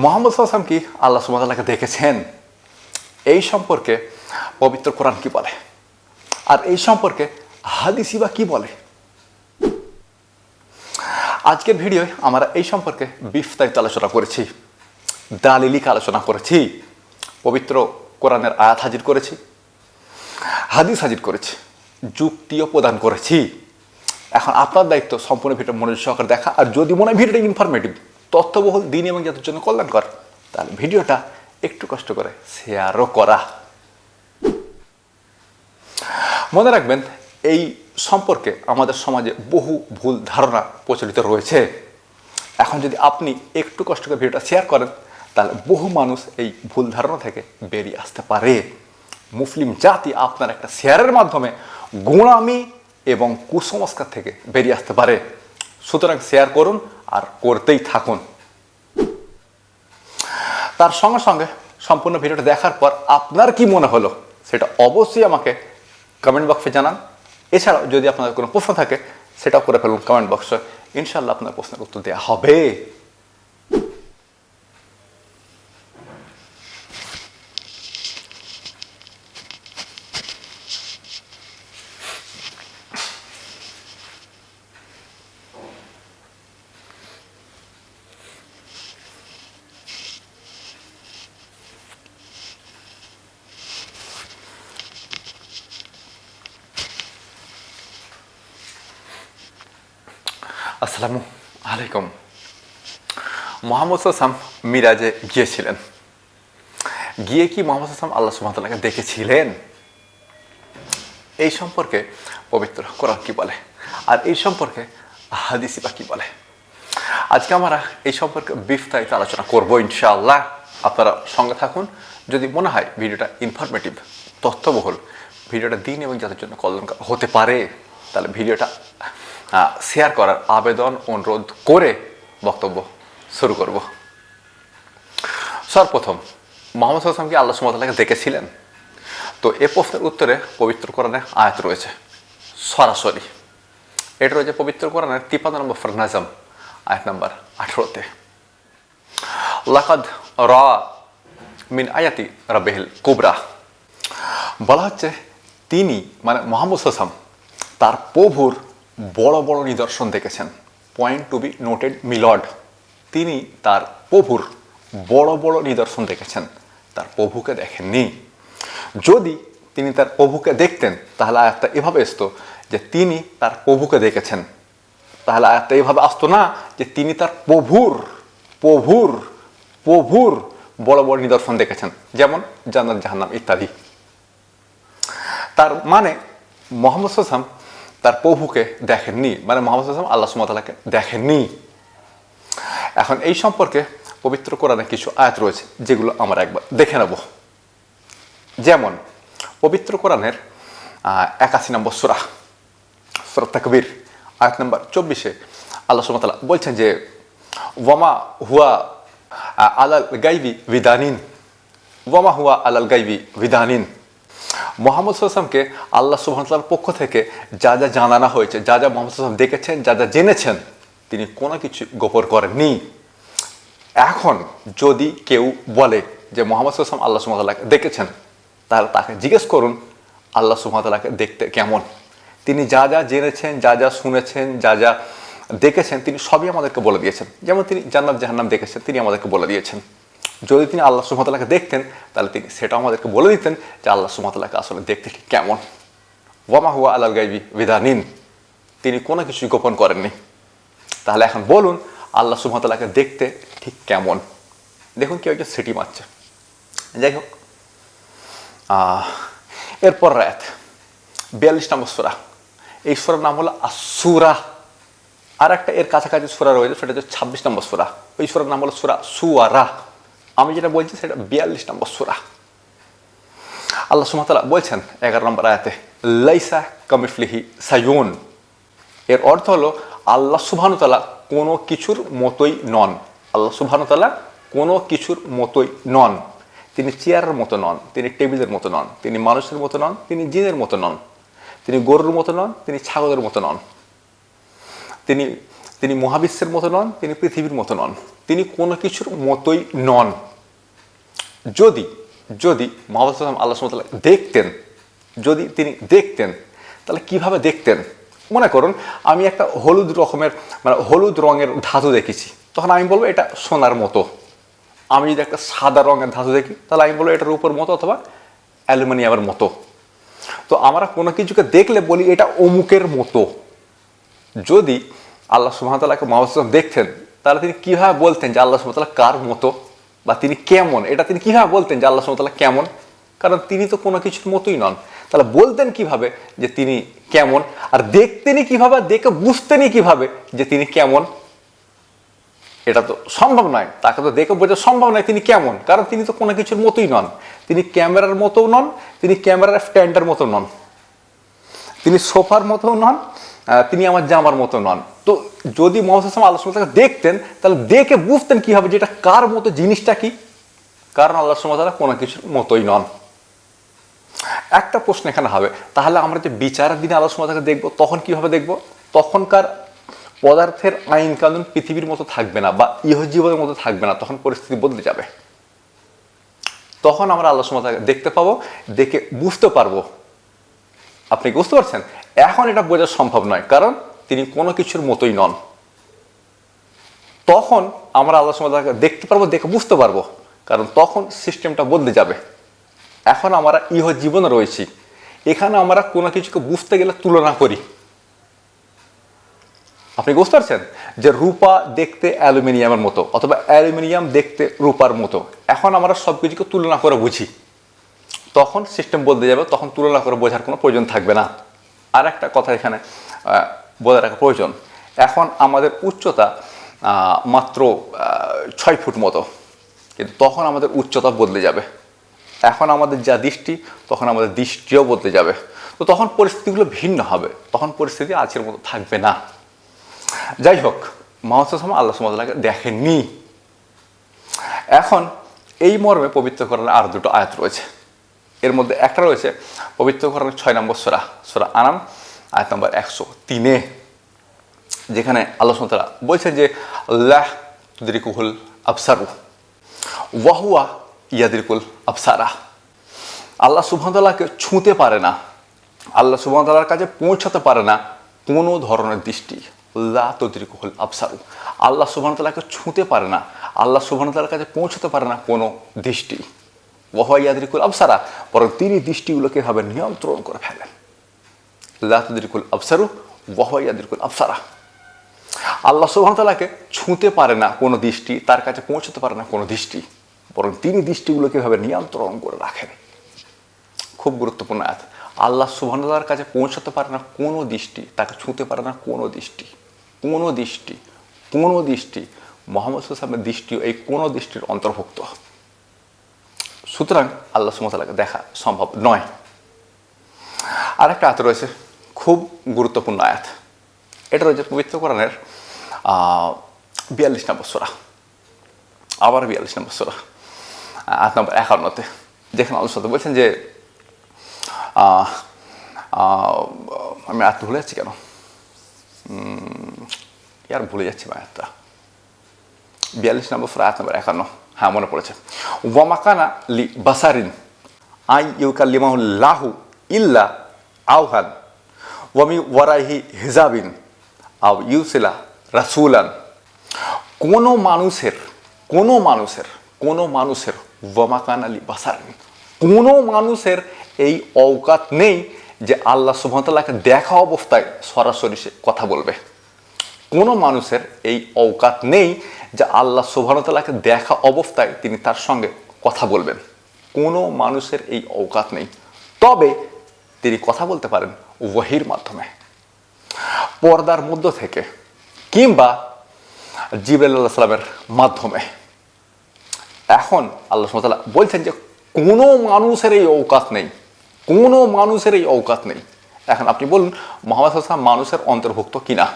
মোহাম্মদ হাসান কি আল্লাহ সুমাতাল্লাহকে দেখেছেন? এই সম্পর্কে পবিত্র কোরআন কি বলে? আর এই সম্পর্কে হাদিসি বা কি বলে? আজকের ভিডিওয় আমরা এই সম্পর্কে বিস্তারিত আলোচনা করেছি, দালিলিক আলোচনা করেছি, পবিত্র কোরআনের আয়াত হাজির করেছি, হাদিস হাজির করেছি, যুক্তিও প্রদান করেছি। এখন আপনার দায়িত্ব সম্পূর্ণ ভিডিও মনোযোগ সহকারে দেখা, আর যদি মনে হয় ভিডিওটা ইনফরমেটিভ তথ্যবহুল দিন এবং জাতির জন্য কল্যাণকর। তাহলে ভিডিওটা একটু কষ্ট করে শেয়ারও করা। মনে রাখবেন, এই সম্পর্কে আমাদের সমাজে বহু ভুল ধারণা প্রচলিত রয়েছে। এখন যদি আপনি একটু কষ্ট করে ভিডিওটা শেয়ার করেন, তাহলে বহু মানুষ এই ভুল ধারণা থেকে বেরিয়ে আসতে পারে। মুসলিম জাতি আপনার একটা শেয়ারের মাধ্যমে গোড়ামি এবং কুসংস্কার থেকে বেরিয়ে আসতে পারে। সুতরাং শেয়ার করুন আর করতেই থাকুন। তার সঙ্গে সঙ্গে সম্পূর্ণ ভিডিওটা দেখার পর আপনার কি মনে হলো সেটা অবশ্যই আমাকে কমেন্ট বক্সে জানান। এছাড়াও যদি আপনাদের কোনো প্রশ্ন থাকে সেটাও করে ফেলুন কমেন্ট বক্সে ইনশাল্লাহ আপনার প্রশ্নের উত্তর দেওয়া হবে। আসসালামু আলাইকুম। মোহাম্মদ সাম মিরাজে গিয়েছিলেন। গিয়ে কি মোহাম্মদ সাম আল্লাহ সুমাতাল্লাহকে দেখেছিলেন? এই সম্পর্কে পবিত্র কোরআন কি বলে? আর এই সম্পর্কে হাদিসি বা কি বলে? আজকে আমরা এই সম্পর্কে বিস্তারিত আলোচনা করব ইনশাআল্লাহ। আপনারা সঙ্গে থাকুন। যদি মনে হয় ভিডিওটা ইনফরমেটিভ তথ্যবহুল, ভিডিওটা দিন এবং যাদের জন্য কল্যাণ হতে পারে, তাহলে ভিডিওটা শেয়ার করার আবেদন অনুরোধ করে বক্তব্য শুরু করব। সর্বপ্রথম, মোহাম্মদ হাসানকে আল্লাহ সুমতাল্লাহকে দেখেছিলেন? তো এ প্রশ্নের উত্তরে পবিত্র কোরআনে আয়াত রয়েছে, সরাসরি। এটা রয়েছে পবিত্র কোরআনের তিপান্ন নম্বর ফরনাজম আয়াত নম্বর আঠেরোতে। লাকাদ র মিন আয়াতি রবেহিল কুবরা। বলা হচ্ছে, তিনি মানে মোহাম্মদ হাসাম তার প্রভুর বড় বড় নিদর্শন দেখেছেন। পয়েন্ট টু বি নোটেড মিলড তিনি তার প্রভুর বড় বড় নিদর্শন দেখেছেন। তার প্রভুকে দেখেননি। যদি তিনি তার প্রভুকে দেখতেন, তাহলে আয়াতটা এভাবে আসতো যে তিনি তার প্রভুকে দেখেছেন। তাহলে আয়াতটা এভাবে আসতো না যে তিনি তার প্রভুর প্রভুর প্রভুর বড় বড় নিদর্শন দেখেছেন। যেমন জান্নাত জাহান্নাম ইত্যাদি। তার মানে মোহাম্মদ সাল্লাম তার প্রভুকে দেখেননি। মানে মোহাম্মদ আসলাম আল্লাহ সুমতালাকে দেখেননি। এখন এই সম্পর্কে পবিত্র কোরআনে কিছু আয়াত রয়েছে, যেগুলো আমরা একবার দেখে নেব। যেমন, পবিত্র কোরআনের একাশি নম্বর সুরা সুরা তাকবীর, আয়াত নম্বর চব্বিশে আল্লাহ সুমতালা বলছেন যে, ওয়ামা হুয়া আলাল গাইবি বিদানিন। ওয়ামা হুয়া আলাল গাইবি বিদানিন। মোহাম্মদ সাল্লামকে আল্লাহ সুহামতাল্লার পক্ষ থেকে যা যা জানানো হয়েছে, যা যা মোহাম্মদ সাল্লাম দেখেছেন, যা যা জেনেছেন, তিনি কোনো কিছু গোপর করেননি। এখন যদি কেউ বলে যে মোহাম্মদ সাল্লাম আল্লাহ সুমতাল্লাহকে দেখেছেন, তাহলে তাকে জিজ্ঞেস করুন, আল্লাহ সুমতাল্লাহকে দেখতে কেমন? তিনি যা যা জেনেছেন, যা যা শুনেছেন, যা যা দেখেছেন, তিনি সবই আমাদেরকে বলে দিয়েছেন। যেমন তিনি জান্নাত জাহান্নাম দেখেছেন, তিনি আমাদেরকে বলে দিয়েছেন। যদি তিনি আল্লাহ সুমতাল্লাহকে দেখতেন, তাহলে তিনি সেটা আমাদেরকে বলে দিতেন যে আল্লাহ সুমতাল্লাহকে আসলে দেখতে ঠিক কেমন। ওয়ামা হুয়া আল্লাহ গাইবি বিধানিন। তিনি কোনো কিছুই গোপন করেননি। তাহলে এখন বলুন, আল্লাহ সুমতাল্লাহকে দেখতে ঠিক কেমন? দেখুন কেউ একজন সিটি মারছে। যাই হোক এরপর রায়াত বিয়াল্লিশ নম্বর সুরা। এই সুরার নাম হলো আসুরা আর একটা এর কাছাকাছি সুরা রয়েছে, সেটা হচ্ছে ছাব্বিশ নম্বর সুরা। ওই সুরার নাম হলো সুরা সুয়ারা আমি যেটা বলছি সেটা বিয়াল্লিশ নম্বর সুরা। আল্লাহ সুমতালা বলছেন এগারো নম্বর আয়াতে, লাইসা কমিফলিহি সায়ুন এর অর্থ হলো, আল্লাহ সুবাহানুতালা কোনো কিছুর মতোই নন। আল্লাহ সুবাহানুতালা কোনো কিছুর মতোই নন। তিনি চেয়ারের মতো নন, তিনি টেবিলের মতো নন, তিনি মানুষের মতো নন, তিনি জিনের মতো নন, তিনি গরুর মতো নন, তিনি ছাগলের মতো নন। তিনি তিনি মহাবিশ্বের মতো নন, তিনি পৃথিবীর মতো নন। তিনি কোনো কিছুর মতোই নন। যদি যদি মোহাম্মদ সাল্লাম আল্লাহ সুমতাল্লাহ দেখতেন, যদি তিনি দেখতেন, তাহলে কীভাবে দেখতেন? মনে করুন, আমি একটা হলুদ রকমের মানে হলুদ রঙের ধাতু দেখেছি। তখন আমি বলব, এটা সোনার মতো। আমি যদি একটা সাদা রঙের ধাতু দেখি, তাহলে আমি বলব এটা রূপোর মতো অথবা অ্যালুমিনিয়ামের মতো। তো আমরা কোনো কিছুকে দেখলে বলি, এটা অমুকের মতো। যদি আল্লাহ সুহামতাল্লাহকে মোহাম্মদ দেখতেন। তাহলে তিনি কীভাবে বলতেন যে আল্লাহ সুহামতাল্লাহ কার মতো? বা তিনি কেমন? এটা তিনি কীভাবে বলতেন যে আল্লাহ সুহামতাল্লাহ কেমন? কারণ তিনি তো কোনো কিছুর মতোই নন। তাহলে বলতেন কীভাবে যে তিনি কেমন? আর দেখতেনই কীভাবে? দেখে বুঝতেনই কীভাবে যে তিনি কেমন? এটা তো সম্ভব নয়। তাকে তো দেখে বোঝা সম্ভব নয় তিনি কেমন। কারণ তিনি তো কোনো কিছুর মতোই নন। তিনি ক্যামেরার মতোও নন, তিনি ক্যামেরার স্ট্যান্ডের মতো নন। তিনি সোফার মতো নন তিনি আমার জামার মতো নন। তো যদি হাসান আল্লাহ সুমতাকে দেখতেন, তাহলে দেখে বুঝতেন কি হবে যে এটা কার মতো, জিনিসটা কি? কারণ আল্লাহ সুমতালা কোনো কিছুর মতোই নন। একটা প্রশ্ন এখানে হবে, তাহলে আমরা যে বিচারের দিনে আল্লাহ সুমতাকে দেখব, তখন কীভাবে দেখব? তখনকার পদার্থের আইন কানুন পৃথিবীর মতো থাকবে না বা ইহজীবনের মতো থাকবে না, তখন পরিস্থিতি বদলে যাবে। তখন আমরা আল্লাহ সুমতাকে দেখতে পাবো, দেখে বুঝতে পারব। আপনি বুঝতে পারছেন? এখন এটা বোঝা সম্ভব নয়। কারণ তিনি কোনো কিছুর মতোই নন। তখন আমরা আল্লাহ সুমতাকে দেখতে পারব, দেখে বুঝতে পারব, কারণ তখন সিস্টেমটা বদলে যাবে। এখন আমরা ইহ জীবনে রয়েছি। এখানে আমরা কোনো কিছুকে বুঝতে গেলে তুলনা করি। আপনি বুঝতে পারছেন? যে রূপা দেখতে অ্যালুমিনিয়ামের মতো, অথবা অ্যালুমিনিয়াম দেখতে রূপার মতো। এখন আমরা সব কিছুকে তুলনা করে বুঝি। তখন সিস্টেম বদলে যাবে, তখন তুলনা করে বোঝার কোনো প্রয়োজন থাকবে না। আর একটা কথা এখানে বলে রাখা প্রয়োজন। এখন আমাদের উচ্চতা মাত্র ছয় ফুট মতো। কিন্তু তখন আমাদের উচ্চতা বদলে যাবে। এখন আমাদের যা দৃষ্টি, তখন আমাদের দৃষ্টিও বদলে যাবে। তো তখন পরিস্থিতিগুলো ভিন্ন হবে। তখন পরিস্থিতি আজকের মতো থাকবে না। যাই হোক সাল্লাম আল্লাহ সুমতাল্লাহকে দেখেননি। এখন এই মর্মে পবিত্র করার আর দুটো আয়াত রয়েছে। এর মধ্যে একটা রয়েছে পবিত্র করার ছয় নম্বর সোরা সোরা আনাম। আয়াত নম্বর একশো তিনে, যেখানে আল্লাহ সুমতালা বলছেন যে আল্লাহ তুদরিকুহুল আফসারু ওয়াহুয়া ইয়াদিরকুল আফসারা আল্লাহ সুবহানাল্লাহকে ছুঁতে পারে না। আল্লাহ সুবহানাল্লাহর কাছে পৌঁছাতে পারে না কোনো ধরনের দৃষ্টি। লা তদ্রিকুল আফসারু আল্লাহ সুবহানাল্লাহকে ছুঁতে পারে না। আল্লাহ সুবহানাল্লাহর কাছে পৌঁছাতে পারে না কোনো দৃষ্টি। ওয়াহুয়া ইয়াদিরকুল আফসারা বরং তিনি দৃষ্টিগুলোকে ভাবে নিয়ন্ত্রণ করে ফেলেন। লা তদ্রিকুল আফসারু ওয়াহুয়া ইয়াদিরকুল আফসারা আল্লাহ সুবহানাল্লাহকে ছুঁতে পারে না কোনো দৃষ্টি, তার কাছে পৌঁছতে পারে না কোনো দৃষ্টি, বরং তিনি দৃষ্টিগুলোকে ভাবে নিয়ন্ত্রণ করে রাখেন। খুব গুরুত্বপূর্ণ আয়াত। আল্লাহ সুবহানাল্লাহর কাছে পৌঁছতে পারে না কোনো দৃষ্টি, তাকে ছুঁতে পারে না কোনো দৃষ্টি কোনো দৃষ্টি কোনো দৃষ্টি। মোহাম্মদ সাল্লামের দৃষ্টিও এই কোনো দৃষ্টির অন্তর্ভুক্ত। সুতরাং আল্লাহ সুমতাল্লাহকে দেখা সম্ভব নয়। আর একটা আয়াত রয়েছে খুব গুরুত্বপূর্ণ আয়াত। এটা রয়েছে পবিত্র কোরআনের বিয়াল্লিশ নম্বর সোরা। আবার বিয়াল্লিশ নম্বর সোরা আট নম্বর একান্নতে, যেখানে সাথে বলছেন যে আমি আয়াত ভুলে যাচ্ছি কেন? ইয়ার ভুলে যাচ্ছি আয়াতটা। বিয়াল্লিশ নম্বর সোরা আট নম্বর একান্ন হ্যাঁ মনে পড়েছে। ওয়ামাকানা লি বাসারিন আই ইউকাল্লিমাহুল্লাহু ইল্লা আউহান ওয়ামি ওয়ারাইহি হিজাবিন আও ইউসিলা রাসুলান। কোনো মানুষের কোনো মানুষের কোনো মানুষের ওয়ামাকান আলী বাসারিন কোনো মানুষের এই অওকাত নেই যে আল্লাহ সুবহানাল্লাহকে দেখা অবস্থায় সরাসরি সে কথা বলবে। কোনো মানুষের এই অওকাত নেই যে আল্লাহ সুবহানাল্লাহকে দেখা অবস্থায় তিনি তার সঙ্গে কথা বলবেন। কোনো মানুষের এই অওকাত নেই। তবে তিনি কথা বলতে পারেন ওয়াহির মাধ্যমে। পর্দার মধ্য থেকে কিংবা জিবরাইল আল্লাহ সাল্লামের মাধ্যমে। এখন আল্লাহ সুমতাল্লাহ বলছেন যে, কোনো মানুষের এই অৌকাত নেই। কোনো মানুষের এই অৌকাত নেই। এখন আপনি বলুন, মোহাম্মদ হাসান মানুষের অন্তর্ভুক্ত কিনা?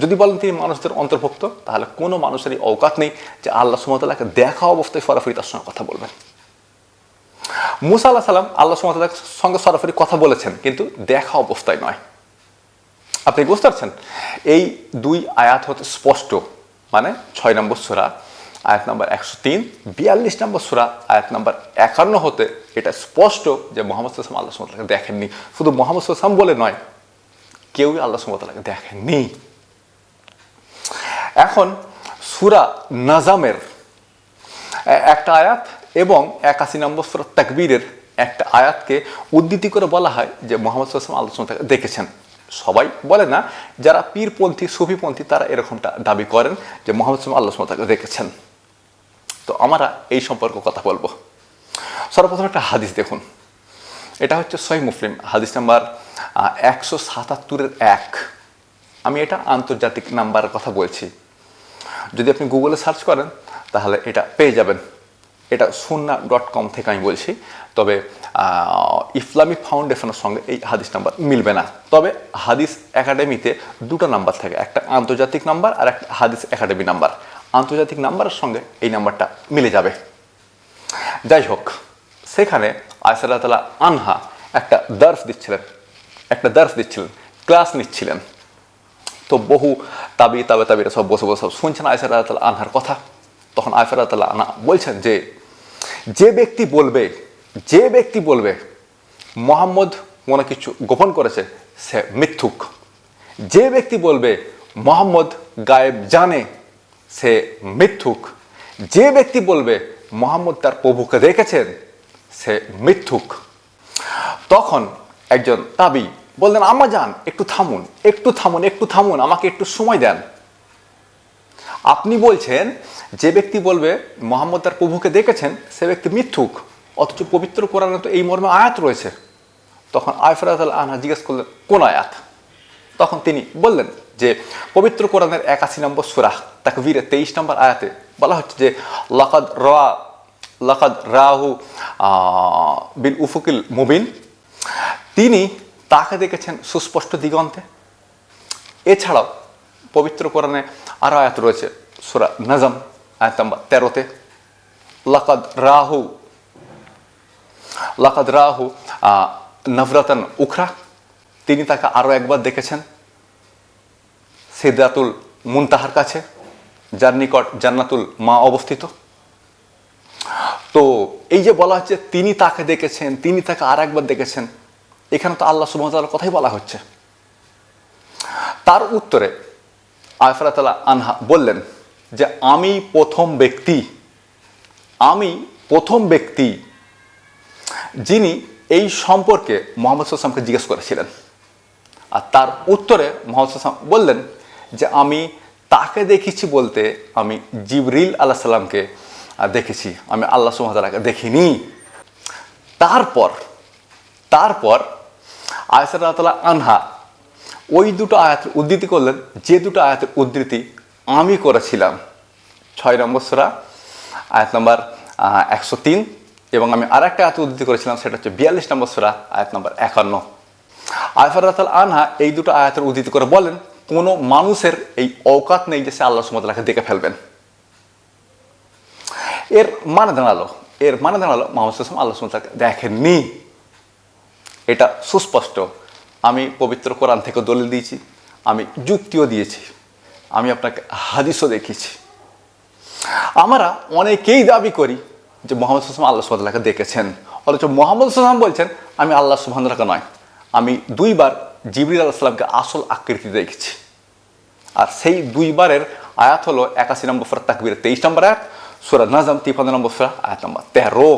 যদি বলেন তিনি মানুষদের অন্তর্ভুক্ত, তাহলে কোনো মানুষের এই অৌকাত নেই যে আল্লাহ সুমতাল্লাহকে দেখা অবস্থায় সরাসরি তার সঙ্গে কথা বলবেন। মুসা আল্লাহ সাল্লাম আল্লাহ সুমতাল্লাহর সঙ্গে সরাসরি কথা বলেছেন, কিন্তু দেখা অবস্থায় নয়। আপনি বুঝতে পারছেন? এই দুই আয়াত হতে স্পষ্ট মানে ছয় নম্বর সুরা, আয়াত নম্বর একশো তিন, বিয়াল্লিশ নম্বর সুরা, আয়াত নম্বর একান্ন হতে এটা স্পষ্ট যে মোহাম্মদ সাল্লাম আল্লাহ সুমতালাকে দেখেননি। শুধু মোহাম্মদ সাল্লাম বলে নয়, কেউই আল্লাহ সুমতালাকে দেখেননি। এখন সুরা নাজামের একটা আয়াত এবং একাশি নম্বর সুরা তাকবীরের একটা আয়াতকে উদ্ধৃতি করে বলা হয় যে মোহাম্মদ সাল্লাম সুমতাকে দেখেছেন। সবাই বলে না, যারা পীরপন্থী, সুফিপন্থী, তারা এরকমটা দাবি করেন যে মোহাম্মদ সাল্লাম আল্লাহ সুমতাকে দেখেছেন। তো আমরা এই সম্পর্কে কথা বলব। সর্বপ্রথম একটা হাদিস দেখুন। এটা হচ্ছে সহি মুসলিম, হাদিস নাম্বার একশো সাতাত্তরের এক। আমি এটা আন্তর্জাতিক নাম্বারের কথা বলছি। যদি আপনি গুগলে সার্চ করেন, তাহলে এটা পেয়ে যাবেন। এটা সুন্না ডট কম থেকে আমি বলছি। তবে ইসলামিক ফাউন্ডেশনের সঙ্গে এই হাদিস নাম্বার মিলবে না। তবে হাদিস একাডেমিতে দুটো নাম্বার থাকে, একটা আন্তর্জাতিক নাম্বার আর একটা হাদিস একাডেমি নাম্বার। আন্তর্জাতিক নাম্বারের সঙ্গে এই নাম্বারটা মিলে যাবে। যাই হোক, সেখানে আয়সাল্লাহ তালা আনহা একটা দার্স দিচ্ছিলেন, একটা দার্স দিচ্ছিলেন, ক্লাস নিচ্ছিলেন। তো বহু তাবি, তাবে, তাবিরা সব বসে বসে সব শুনছেন আয়সার তালা আনহার কথা। তখন আয়সার তালা আনহা বলছেন যে যে ব্যক্তি বলবে, যে ব্যক্তি বলবে, মোহাম্মদ কোনো কিছু গোপন করেছে, সে মিথ্যুক। যে ব্যক্তি বলবে, মোহাম্মদ গায়েব জানে, সে মিথ্যুক। যে ব্যক্তি বলবে, মোহাম্মদ তার প্রভুকে দেখেছেন, সে মিথ্যুক। তখন একজন তাবি বললেন আমা যান একটু থামুন একটু থামুন একটু থামুন, আমাকে একটু সময় দেন। আপনি বলছেন, যে ব্যক্তি বলবে, মোহাম্মদ তার প্রভুকে দেখেছেন, সে ব্যক্তি মিথ্যুক, অথচ পবিত্র কোরআনে তো এই মর্মে আয়াত রয়েছে। তখন আয়ফরাত আল আনহা জিজ্ঞেস করলেন, কোন আয়াত? তখন তিনি বললেন যে, পবিত্র কোরআনের একাশি নম্বর সুরাহ তাকে বীরে তেইশ নম্বর আয়াতে বলা হচ্ছে যে, লাকাদ রা, লাকাদ রাহু বিল উফুকিল মুবিন। তিনি তাকে দেখেছেন সুস্পষ্ট দিগন্তে। এছাড়াও পবিত্র কোরআনে আরও আয়াত রয়েছে, সুরা নজম, আয়াত নম্বর তেরোতে। লাকাদ রাহু লাকাদ রাহু নভরতন উখরা। তিনি তাকে আরও একবার দেখেছেন সিদ্ধাতুল মুনতাহার কাছে, যার নিকট জান্নাতুল মা অবস্থিত। তো এই যে বলা হচ্ছে, তিনি তাকে দেখেছেন, তিনি তাকে আর একবার দেখেছেন, এখানে তো আল্লাহ সুমতার কথাই বলা হচ্ছে। তার উত্তরে আয়ফরাতালা আনহা বললেন যে, আমি প্রথম ব্যক্তি, আমি প্রথম ব্যক্তি যিনি এই সম্পর্কে মোহাম্মদ সাল্লামকে জিজ্ঞেস করেছিলেন। আর তার উত্তরে মোহাম্মদ সাল্লাম বললেন যে, আমি তাকে দেখেছি বলতে আমি জিবরিল আল্লাহ সাল্লামকে দেখেছি, আমি আল্লাহ সুমতালাকে দেখিনি। তারপর তারপর আয়সাল্লাহ আনহা ওই দুটো আয়াতের উদ্ধৃতি করলেন, যে দুটো আয়াতের উদ্ধৃতি আমি করেছিলাম। ছয় নম্বর সোরা, আয়াত নম্বর একশো তিন, এবং আমি আর একটা আয়াত উদ্ধৃতি করেছিলাম, সেটা হচ্ছে বিয়াল্লিশ নম্বর সোরা, আয়াত নম্বর একান্ন। আয়ফারাতাল আনহা এই দুটো আয়াতের উদ্ধৃতি করে বলেন, কোনো মানুষের এই অকাত নেই যে সে আল্লাহ সুমতালাকে দেখে ফেলবেন। এর মানে দাঁড়াল, এর মানে দাঁড়াল সাল্লাম আল্লাহ সুমতালাকে দেখেননি। এটা সুস্পষ্ট। আমি পবিত্র কোরআন থেকে দলিল দিয়েছি, আমি যুক্তিও দিয়েছি, আমি আপনাকে হাদিসও দেখিয়েছি। আমরা অনেকেই দাবি করি যে মোহাম্মদ হাসান আল্লাহ সুবাহকে দেখেছেন, অথচ মোহাম্মদ হাসান বলছেন, আমি আল্লাহ সুবাহকে নয়, আমি দুইবার জিবরিল আলাহিসাল্লামকে আসল আকৃতি দেখেছি। আর সেই দুইবারের আয়াত হলো একাশি নম্বর ফেরা তাকবির তেইশ নম্বর আয়াত, সুরা নাজাম তিপ্পান্ন নম্বর ফেরা আয়াত নম্বর তেরো।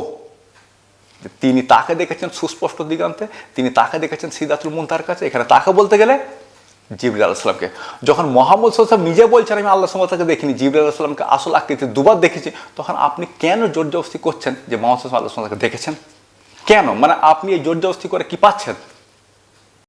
তিনি তাকে দেখেছেন সুস্পষ্ট দিগান্তে, তিনি তাকে দেখেছেন সিদাতুল মুনতার কাছে। এখানে তাকে বলতে গেলে জিবরিল আলাহিসামকে যখন মোহাম্মদ সাল্লাম নিজে বলছেন, আমি আল্লাহ সাল্লামকে দেখিনি জিবরিল আলাহিসামকে আসল আকৃতি দুবার দেখেছি, তখন আপনি কেন জোর জবস্তি করছেন যে মোহাম্মদ সাল্লাম আল্লাহ সাল্লামকে দেখেছেন? কেন? মানে আপনি এই জোর জবস্তি করে কি পাচ্ছেন?